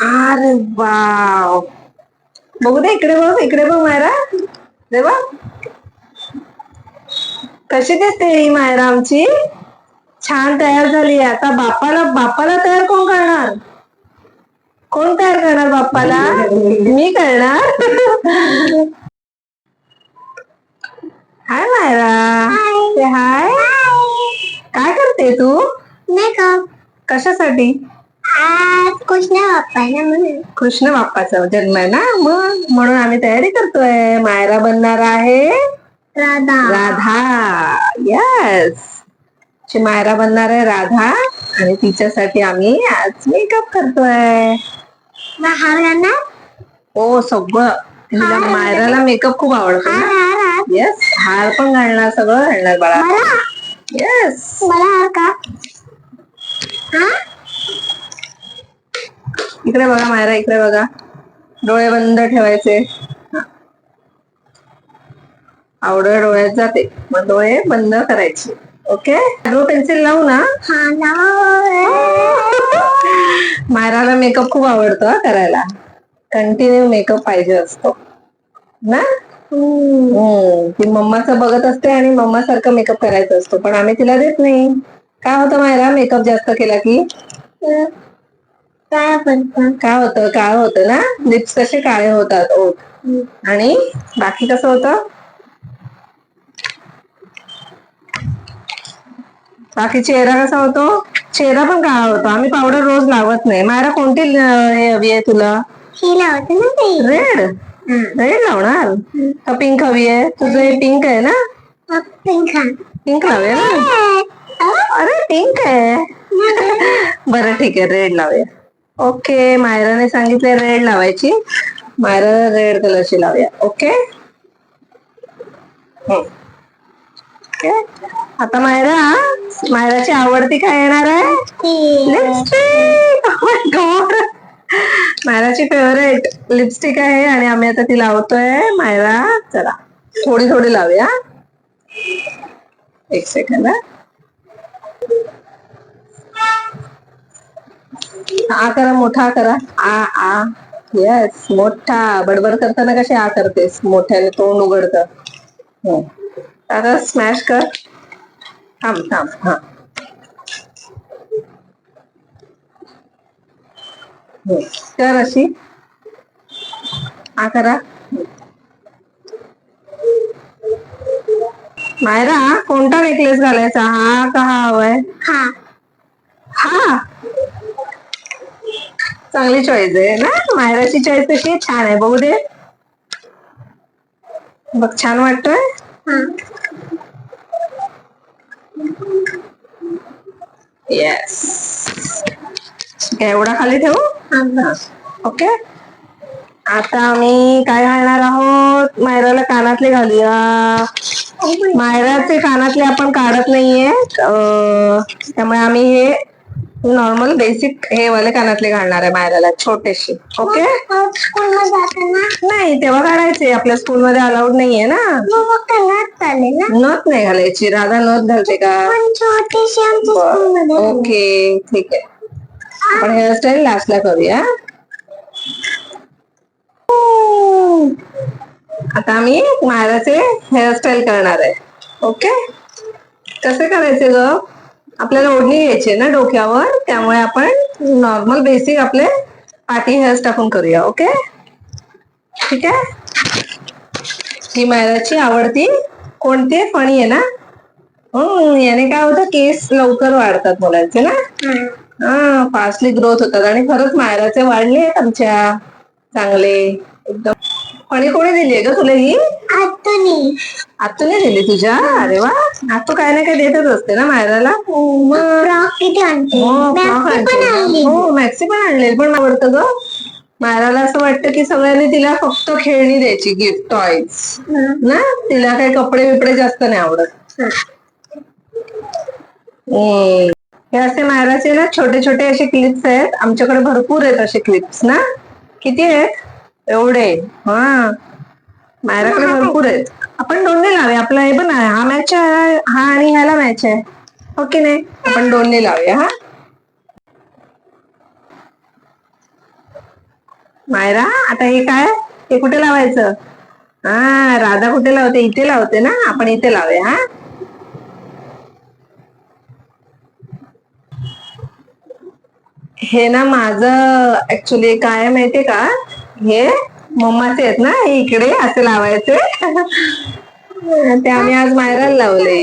अरे वाव. बघू दे इकडे बघ इकडे बघ मायरा. दे बघ. कशी दिसते ही मायरा आमची? छान तयार झाली आता बापाला बापाला तयार कोण करणार? कोण तयार करणार बाप्पाला? मी करणार? हाय मायरा. हाय. काय करते तू? मेकअप. कशासाठी? आज वापरायला म्हणून. कृष्ण बाप्पाचा जन्म आहे ना? मग म्हणून आम्ही तयारी करतोय. मायरा बनणार आहे. राधा. राधा. यस मायरा बनणार आहे राधा. आणि तिच्यासाठी आम्ही आज मेकअप करतोय. हो सगळं. तिला मायराला मेकअप खूप आवडतो ना. येस हार पण घालणार सगळं घालणार बाळा. मला? येस मला हार का? हा? इकडे बघा मायरा इकडे बघा. डोळे बंद ठेवायचे. आवडं डोळ्यात जाते. मग डोळे बंद करायचे. ओके? ब्लू पेन्सिल लावू ना? हा मायराला मेकअप खूप आवडतो करायला. कंटिन्यू मेकअप पाहिजे असतो. ना? हम्म. ती मम्माचं बघत असते आणि मम्मा सारखं मेकअप करायचा असतो. पण आम्ही तिला देत नाही. काय होतं मायरा? मेकअप जास्त केला की? काय पण काय होतं काय होतं ना? लिप्स कसे काळे होतात ओठ आणि बाकी कसं होतं? बाकी चेहरा कसा होतो? चेहरा पण काळा होतो. आम्ही पावडर रोज लावत नाही. मायरा कोणती हे हवी आहे तुला? रेड रेड लावणार? का पिंक हवी आहे? तुझं हे पिंक आहे ना? पिंक पिंक लावूया ना? अरे पिंक आहे. बरं ठीक आहे. रेड लावूया. ओके मायराने सांगितले रेड लावायची. मायरा रेड कलरची लावूया. ओके. ओके आता मायरा मायराची आवडती काय येणार आहे? लिपस्टिक मायराची फेवरेट लिपस्टिक आहे आणि आम्ही आता ती लावतोय. मायरा चला. थोडी थोडी लावूया. एक सेकंद. आ करा मोठा करा आ आ. येस मोठा. बडबड करताना कशी आ करतेस? मोठ्याने तोंड उघडत. आता स्मॅश कर. थांब थांब हा. हम्म. कर अशी. आ करा मायरा कोणता नेकलेस घालायचा? हा का हा हवाय? हा. हा. चांगली चॉईस आहे ना? माहेराची चॉईस कशी? छान आहे. बघू दे. बघ छान वाटतोय? येस एवढा खाली ठेवू? ओके. आता आम्ही काय घालणार आहोत? मायराला कानातले घालूया. मायराचे कानातले आपण काढत नाहीये त्यामुळे आम्ही हे नॉर्मल बेसिक हे वाले कानातले घालणार आहे मायराला छोटेसे ओके नाही तेव्हा काढायचे. आपल्या स्कूलमध्ये अलाउड नाहीये ना. नथ नाही घालायची. राधा नथ घालते का? छोटीशी ओके ठीक आहे. आपण हेअरस्टाईल लास्टला करूया. आता आम्ही मायराचे हेअरस्टाईल करणार आहे. ओके कसे करायचे ग? आपल्याला ओढणी घ्यायची आहे ना डोक्यावर त्यामुळे आपण नॉर्मल बेसिक आपले पार्टी हेअर्स टाकून करूया ओके ठीक आहे? ही मायराची आवडती कोणती फणी आहे ना? हम्म याने काय होतं केस लवकर वाढतात मुलांचे ना? हा फास्टली ग्रोथ होतात आणि खरंच मायराचे वाढले आहेत आमच्या चांगले. एकदम. फणी कोणी दिली आहे ग तुला ही? आतुनी आतूने दिली तुझ्या अरे वा. आतू काय ना काय देतच असते ना मायराला? आणते. हो, मॅक्सी पण. आणली. हो पण आवडतं ग. मायराला असं वाटतं की सगळ्यांनी तिला फक्त खेळणी द्यायची गिफ्ट टॉयज ना? तिला काही कपडे बिपडे जास्त नाही आवडत. हम्म. हे. असे मायराचे ना छोटे छोटे असे क्लिप्स आहेत. आमच्याकडे भरपूर आहेत असे क्लिप्स ना? किती आहेत? एवढे. हा. मायराकडे भरपूर आहेत. आपण दोन्ही लावूया आपला हे पण आहे. हा मॅच आहे हा आणि ह्याला मॅच आहे. ओके नाही? आपण दोन्ही लावूया हा? मायरा आता हे काय? हे कुठे लावायचं? हा राधा कुठे लावते? इथे लावते ना? आपण इथे लावूया हा? हे ना माझं ऍक्च्युली काय माहितीये का? हे मम्माचे आहेत ना इकडे असे लावायचे. ते आम्ही आज मायराला लावले.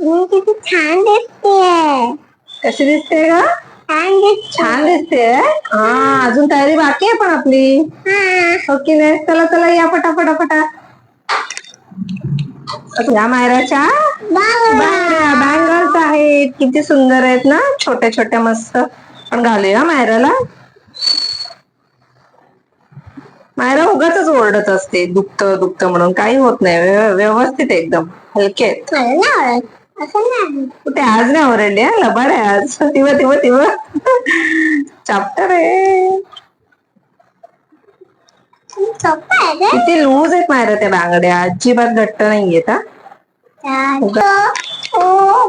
किती छान दिसते कशी दिसते का छान दिसते छान दिसते हा अजून तयारी बाकी आहे पण आपली. हा. ओके नाही चला चला या फटाफटा फटा या मायराच्या? बँगल्स आहेत. किती सुंदर आहेत ना? छोट्या छोट्या मस्त. पण घालूया मायराला. मायरा उगाच ओरडत असते. दुखत दुखत म्हणून. काही होत नाही. व्यव- व्यवस्थित एकदम. हलके नाही. कुठे आज नाही ओरडली? हा? लबाड आहे आज. तिव तिव तिव. चाप्टर आहे. किती लूज आहेत मायरा त्या बांगड्या? अजिबात घट्ट नाहीयेत हा. ओ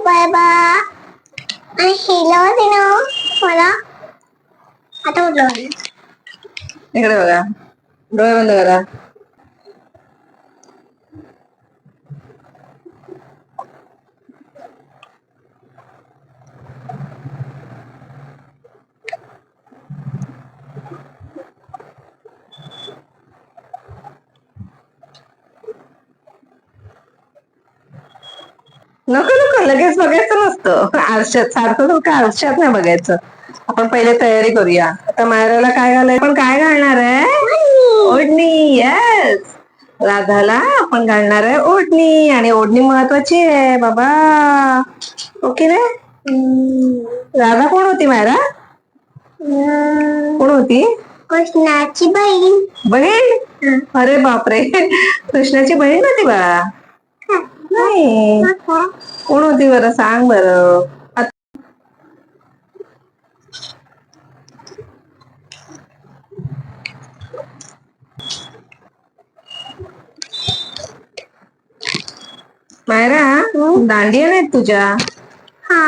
ना मला. आता उठलो इकडे बघा. डोळे बंद करा. नको नको. लगेच बघायचं नसतं. आरशात सारखं नको आरशात नाही बघायचं. आपण पहिले तयारी करूया. आता मायराला काय घालाय पण काय घालणार आहे? ओढणी. येस राधाला आपण घालणार आहे ओढणी. आणि ओढणी महत्वाची आहे बाबा. ओके रे राधा कोण होती मायरा? कोण होती? कृष्णाची बहीण. बहीण? अरे बापरे. कृष्णाची बहीण होती बाळा नाही कोण होती बरं सांग बरं मायरा दांडिया नाहीत तुझ्या? हा.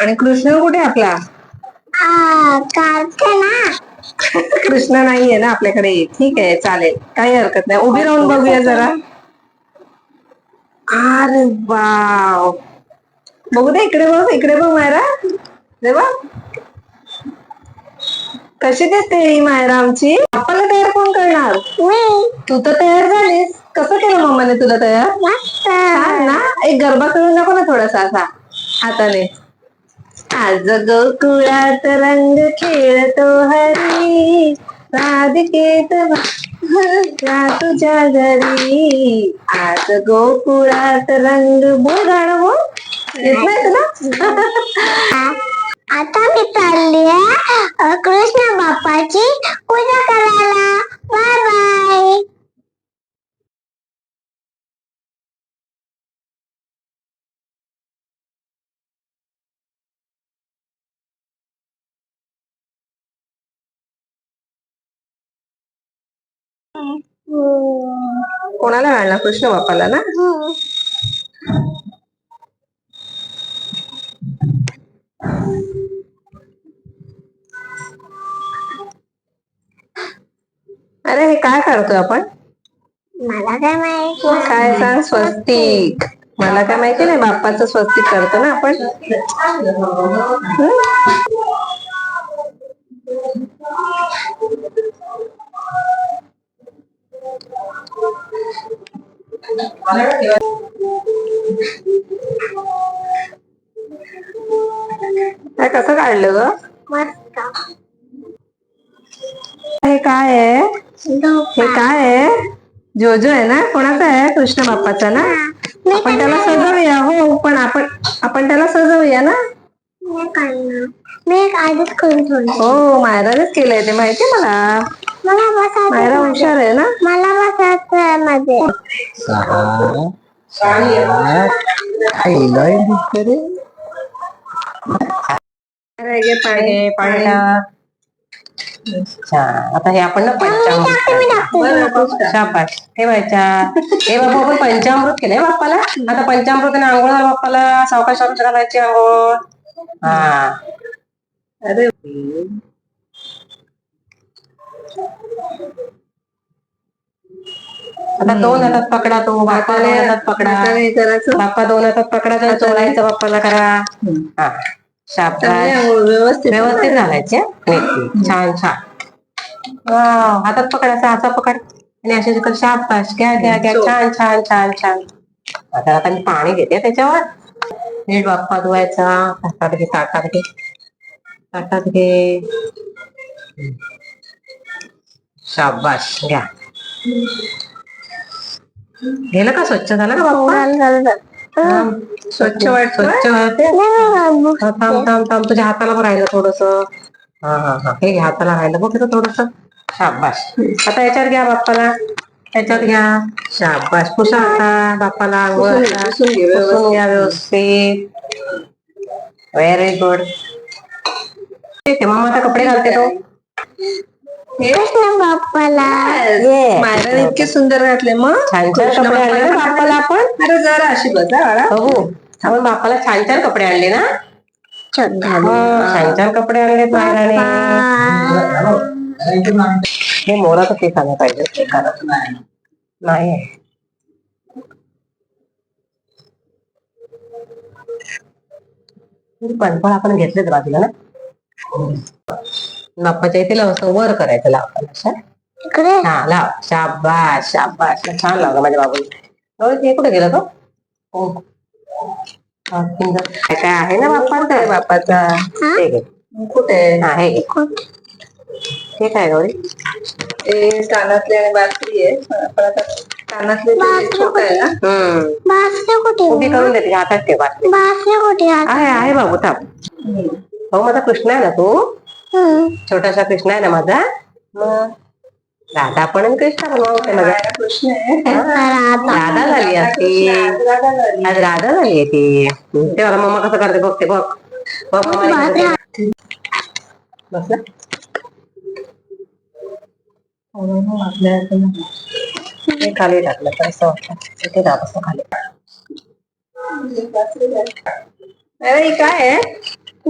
आणि कृष्ण कुठे आपला? कृष्ण नाहीये ना आपल्याकडे. ठीक आहे चालेल. काही हरकत नाही. उभी राहून बघूया जरा. अरे वाव. बघू दे इकडे बघ इकडे बघ मायरा. रे बा कशी देते ही मायरा आमची? आपल्याला तयार कोण करणार? तू तर तयार झालीस. कसं केलं मम्माने तुला तयार? छान ना? एक गरबा करून नको ना थोडासा असा हाताने. आज गोकुळात रंग खेळतो हरी. राधिकेत भरला तुझ्या घरी आज गोकुळात रंग बोल गाणं बोल येत नाही तुला आता मी चालली कृष्ण बाप्पाची पूजा करायला. बाय बाय कोणाला घालणार कृष्ण बाप्पाला ना? अरे हे काय करतोय आपण? मला काय माहीत काय सांग? स्वस्तिक. मला काय माहिती नाही बाप्पाचं स्वस्तिक करतो ना आपण. हं? काय कसं काढलं ग? मस्त. हे काय आहे? हे काय आहे? जोजो आहे ना? कोणाचा आहे? कृष्ण बाप्पाचा ना? आपण त्याला सजवूया. हो पण आपण आपण त्याला सजवूया ना? मी एक आधीच करून ठेवलं. हो मायरानेच केलंय ते. माहितीये मला? मला बसायचं मायरा हुशार आहे ना मला बसायचं आहे मध्ये सहा सात खायला दिसतं रे अरे घे पाणी पाणी टाक. अच्छा आता हे आपण ना मी टाकते मी पंचामृत टाकते बरं, तूच टाक. शाबाश ठेवायच्या हे बाबा आपण पंचामृत केलंय बाप्पाला आता पंचामृताने आंघोळ झाला बाप्पाला सावकाश सावकाश घालायची आंघोळ हा अरे आता दोन हातात पकडा तो बाप्पा दोन हातात पकडा. करायचं. बाप्पा दोन हातात पकडा तर चोळायचं बाप्पाला करा. हा. शाबास. व्यवस्थित. व्यवस्थित घालायचे छान छान. वाव हातात पकडायचा असा पकड. आणि असे तिकडे शाबास. घ्या घ्या घ्या. छान छान छान छान. आता आता मी पाणी देते त्याच्यावर. नीट बाप्पा धुवायचा. ताटात घे ताटात घे. ताटात घे. शाबास. घ्या. गेलं का? स्वच्छ झालं का बाप्पा? थांब. स्वच्छ वाटतं स्वच्छ वाटते हा, थांब थांब थांब. तुझ्या हाताला पण राहिलं थोडस. हा हा हा. हे घ्या हाताला राहिलं बघ थोडस. शाबाश आता याच्यावर घ्या बाप्पाला. त्याच्यात घ्या. शाबाश पुसा आता बाप्पाला घ्या व्यवस्थित. व्हेरी गुड ठीक आहे मम्मा आता कपडे घालते तो. कृष्ण बाप्पाला. Yes. मायराने इतके सुंदर घातले मग? छान छान कृष्ण कपडे आणले ना बाप्पाला? बाप्पाला आपण? अरे जरा अशी हा बाळा. बघू. आपण बाप्पाला छान छान कपडे आणले ना? हो, छान छान कपडे आणले मायराने. हे मोराचं पीक आलं पाहिजे. नाही. आहे. पणपळ आपण घेतलेच बाजूला ना? बाप्पाच्या इथे असं वर करायचं लावताना असं. इकडे? हा लाव. शाबाश शाबाश छान लावलं माझ्या बाबूने. हे कुठे गेलं तो हो. काय काय आहे ना बाप्पाचं? बापाचा हे? घे. कुठे? हा हे. हे काय गौरी ते कानातले आणि बासरी आहे. पण आता कानातले ते छोट आहे ना. हम्म. बासरे कुठे? उभी करून देते. हातात ठेवा बासरे. कुठे? आहेत? आहे आहे बाबू थांब. हो माझा कृष्ण आहे ना तू. छोटासा कृष्ण आहे ना माझा? मग राधा पण कृष्ण आहे माझा कृष्ण आहे. राधा. झाली असती आज राधा झाली. ती. ते मला मम्मा कसं करते बघते बघ. बघ मम्मा हे खाली टाकलं तर असं दाब असं खाली. अरे काय आहे.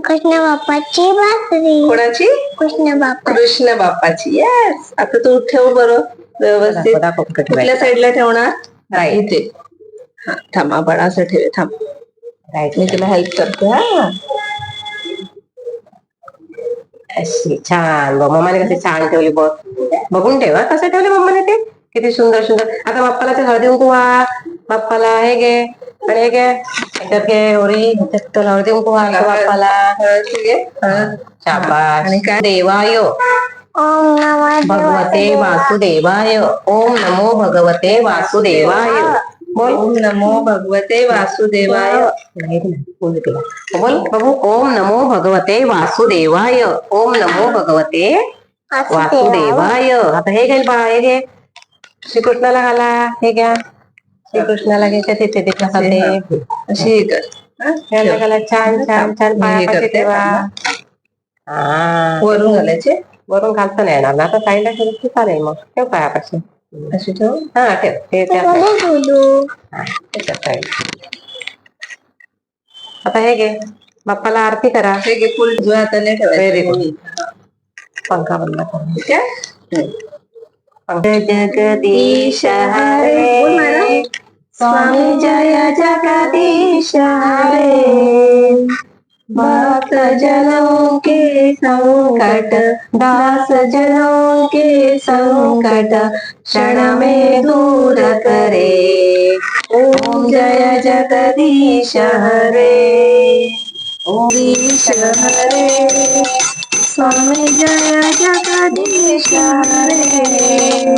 कृष्ण बाप्पाची बासरी कोणाची? कृष्ण बाप्पा कृष्ण बाप्पाची येस आता तू ठेव बरं. व्यवस्थित. दाखव, कुठल्या. साईडला ठेवणार? Right. इथे. हा थांबा बाळा असं ठेव. थांब. Right. मी तुला हेल्प करते हा. अशी छान. बघ मम्माने कशी छान ठेवली बघ. बघून ठेव हा. कसं ठेवले मम्माने ते? किती सुंदर सुंदर. आता बाप्पाला ते हळदी कुंकू व्हा बाप्पाला हे घे आणि हे घे. भगवते वासुदेवाय ओम नमो भगवते वासुदेवाय बोल ओम नमो भगवते वासुदेवाय बोल बघू ओम नमो भगवते वासुदेवाय ओम नमो भगवते वासुदेवाय आता हे घे बा हे घे श्रीकृष्णाला घाला हे घ्या श्रीकृष्णाला घ्यायच्या तिथे तिथे खाते अशी. घाला छान छान छान मी हे पायापाशी करते. ठेवा हा. वरून घालायचे. वरून घालता नाही येणार ना. आता साईडला ठेवलं की चालेल मग. ठेव पायापाशी. अशी ठेव. हा ठेव. ते. आता हे घे. बाप्पाला आरती करा. हे घे फुल. उजव्या हाताने ठेवायचं. पंखा बंद कर ठीक आहे? जगदीश. हरे। स्वामी जय जगदीश हरे। भक्त जनों के संकट दास जनों के संकट क्षण में दूर करे। ओम जय जगदीश हरे। ओम हरे। स्वामी जय जगदीश हरे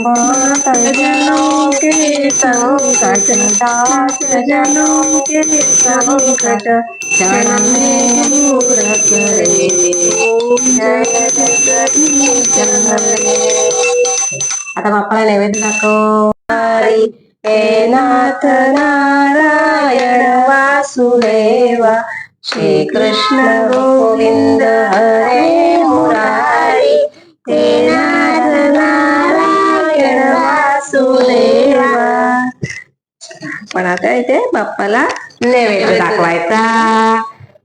भक्त जनों के संकट दास जनों के संकट क्षण में दूर करे ओम जय जगदीश हरे आता बाप्पाला नैवेद्य दाखव हरी हे नाथ नारायण वासुदेवा श्री कृष्ण गोविंद हरे मुरारी हे नाथ नारायण वासुदेवा. पण आता इथे बाप्पाला नैवेद्य दाखवायचा.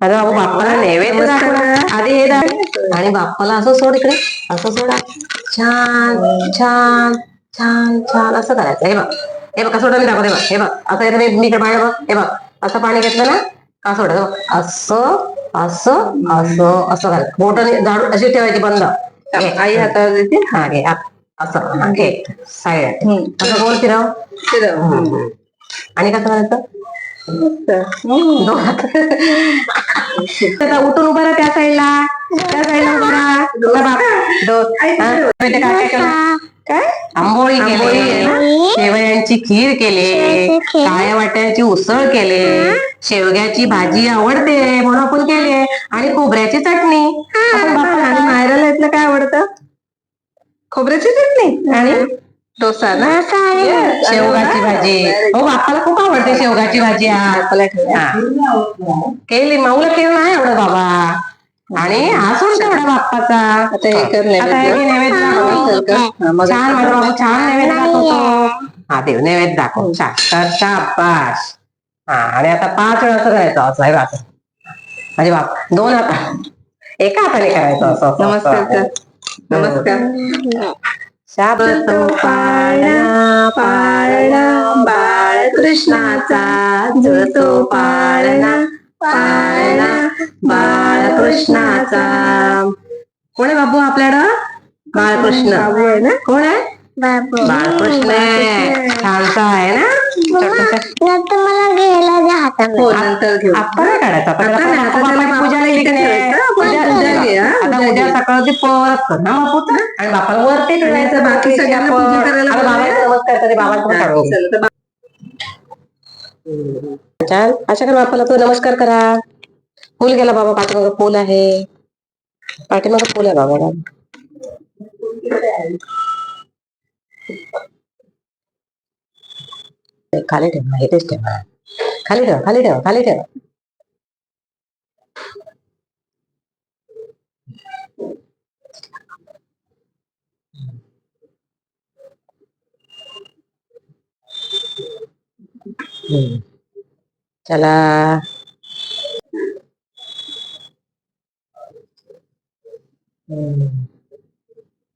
अरे बाबू बाप्पाला नैवेद्य दाखव. आधी हे दाखव. आणि बाप्पाला असं सोड इकडे. असं सोडा. छान छान छान छान. असं करायचं. हे बघ. हे बघ कसं मी दाखवते बघ. हे बघ. असं येतं मी मी इकडे पाणी बघ. हे बघ. असं पाणी घेतलं ना? सोडायचं बघ. असं असं असं असं करायचं बोटाने झाडू अशी ठेवायची बंद. आई हातावर देते. हा घे. असं. हा, घे. साईड. असं गोल फिरव? फिरव. आणि कसं करायचं? उठून उभा राहा त्या साईडला त्या साईडला उभा राहा. काय काय? काय? आंबोळी? केली शेवयांची खीर केले शेवयाची खीर. काळ्या वाट्याची उसळ केले शेवग्याची भाजी आवडते म्हणून आपण केले आणि खोबऱ्याची चटणी. आपण आणि मायराला इथलं काय आवडतं? खोबऱ्याची चटणी आणि डोसा ना? Yes. शेवगाची भाजी. हो बाप्पाला खूप आवडते शेवगाची भाजी आज. हा. केली माऊला केलं नाही एवढं बाबा. आणि हा सोड तेवढा बाप्पाचा. आता हे कर आता हे नैवेद्य. दाखव. हा, छान माझा बाबू छान नैवेद्य दाखवतो. हा. देव नैवेद्य दाखव. छान. तर शाबास. हा आणि आता पाच वेळा असं करायचं असं आहे असं म्हणजे बाप दोन हात एका हाताने करायचं असं नमस्कार नमस्कार. शाबत पाळणा पाळणा बाळकृष्णाचा जुळतो पाळणा. बाळकृष्णाचा. कोण आहे बाबू आपल्याकडं? बाळकृष्ण. बाबू आहे ना? कोण आहे? बाबू. बाळकृष्ण आहे. छानसा आहे ना? नंतर मला घ्यायला द्या हातामध्ये. हो नंतर घेऊ. आता नाही काढायचा आता नाही, त्याला? ठेवायचं. आपण पूजा- पूजा घे, हा, आता पूजा उद्या घे. सकाळची परत कर ना बापूच आणि बापाला वरती ठेवायचं. बाकी सगळ्यांना पूजा करायला बाबाला बोलूया. नमस्कार तरी बाबाला पण काढून घे. चल, तर बा- छान अशा कर बापाला तू नमस्कार करा. फुल गेला बाबा पाठीमाग फुल आहे. पाठीमाग फुल आहे बाबा. खाली ठेव हे तेच ठेवा. खाली ठेव खाली ठेव खाली ठेव. त्याला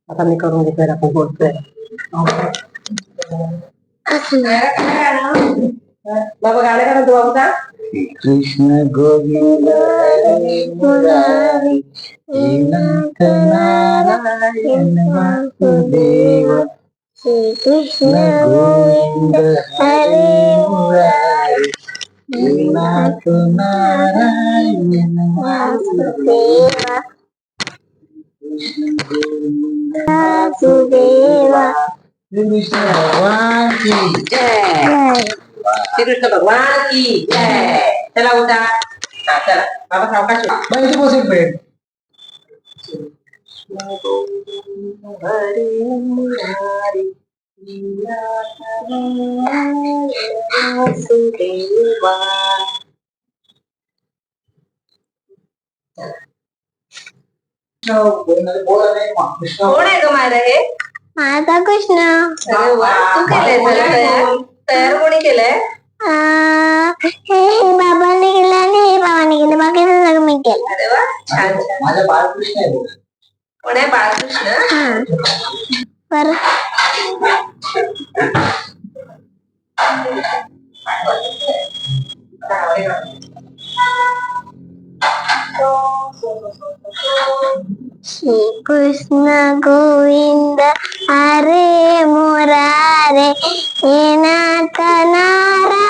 आता मी करून घेतोय आपण बोलतोय बाबा गाणं करा तू बाबू का कृष्ण गोविंद मुरारी नारायण वासुदेव श्री कृष्ण कृष्ण गोविंद हरे मुरारी श्रीनाथ नारायण वासुदेवा कृष्ण गोविंद वासुदेवा कृष्ण भगवान की जय जय श्री कृष्ण भगवान की जय चला उठा हा चला बाबा सावकाश उठा. बाई बस एक मिनिट हरे मुरारी वासुदेवा कृष्ण बोला नाही कृष्ण कोण आहे ग मायरा हे माझा कृष्ण अरे वा तू केलंय त्याला तयार तयार कोणी केलंय आ, हे हे बाबांनी केलं आणि हे बाबांनी केलं बाकीचं सगळं मी केलं अरे वा छान छान माझा बाळकृष्ण आहे बोला. कोण आहे बाळकृष्ण हा बरं श्री कृष्ण गोविंद हरे मुरारे हे नाथ नारायण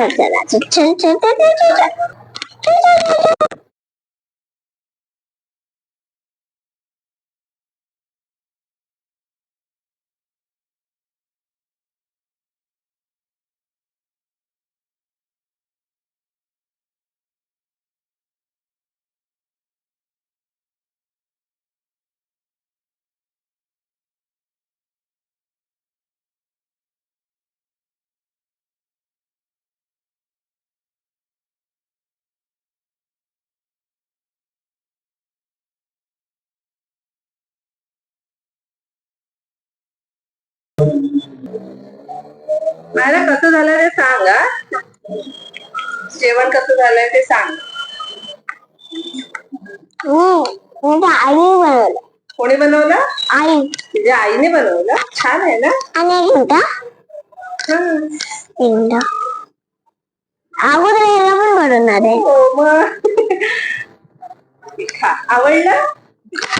रे चल चला चल चल चल चल चल चल मायरा कसं झालं ते सांग हा. जेवण कसं झालंय ते सांग. बनवलं. कोणी बनवलं? आई. तुझ्या आईने बनवलं? छान आहे ना? हं. अगोदर याला पण बनवणार आहे. हो मग. खा आवडलं?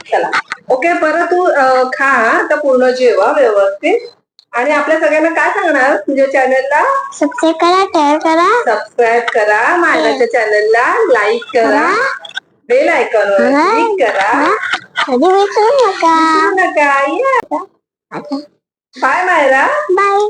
चला. ओके परत तू खा आता पूर्ण जेवा व्यवस्थित. आणि आपल्या सगळ्यांना काय सांगणार? तुझ्या चॅनलला सबस्क्राईब करा शेअर करा. सबस्क्राईब करा मायराच्या चॅनलला लाईक करा. बेल आयकॉनवर क्लिक करा. कधी विसरू नका? नका. आता. बाय मायरा. बाय